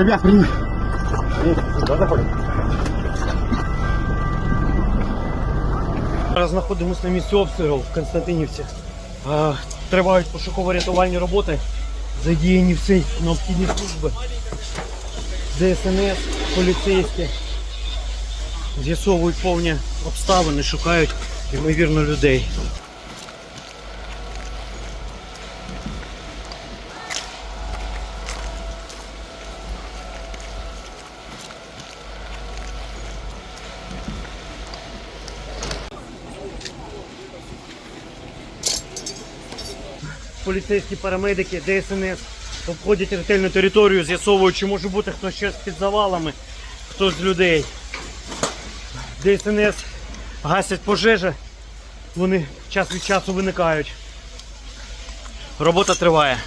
Ребят, прими. Зараз знаходимося на місці обстрілу в Константинівці. Тривають пошуково-рятувальні роботи. Задіяні всі необхідні служби. ДСНС, поліцейські. З'ясовують повні обставини, шукають ймовірно людей. Поліцейські парамедики, ДСНС обходять ретельну територію, з'ясовують, чи може бути хтось ще під завалами, хтось з людей. ДСНС гасять пожежі, вони час від часу виникають. Робота триває.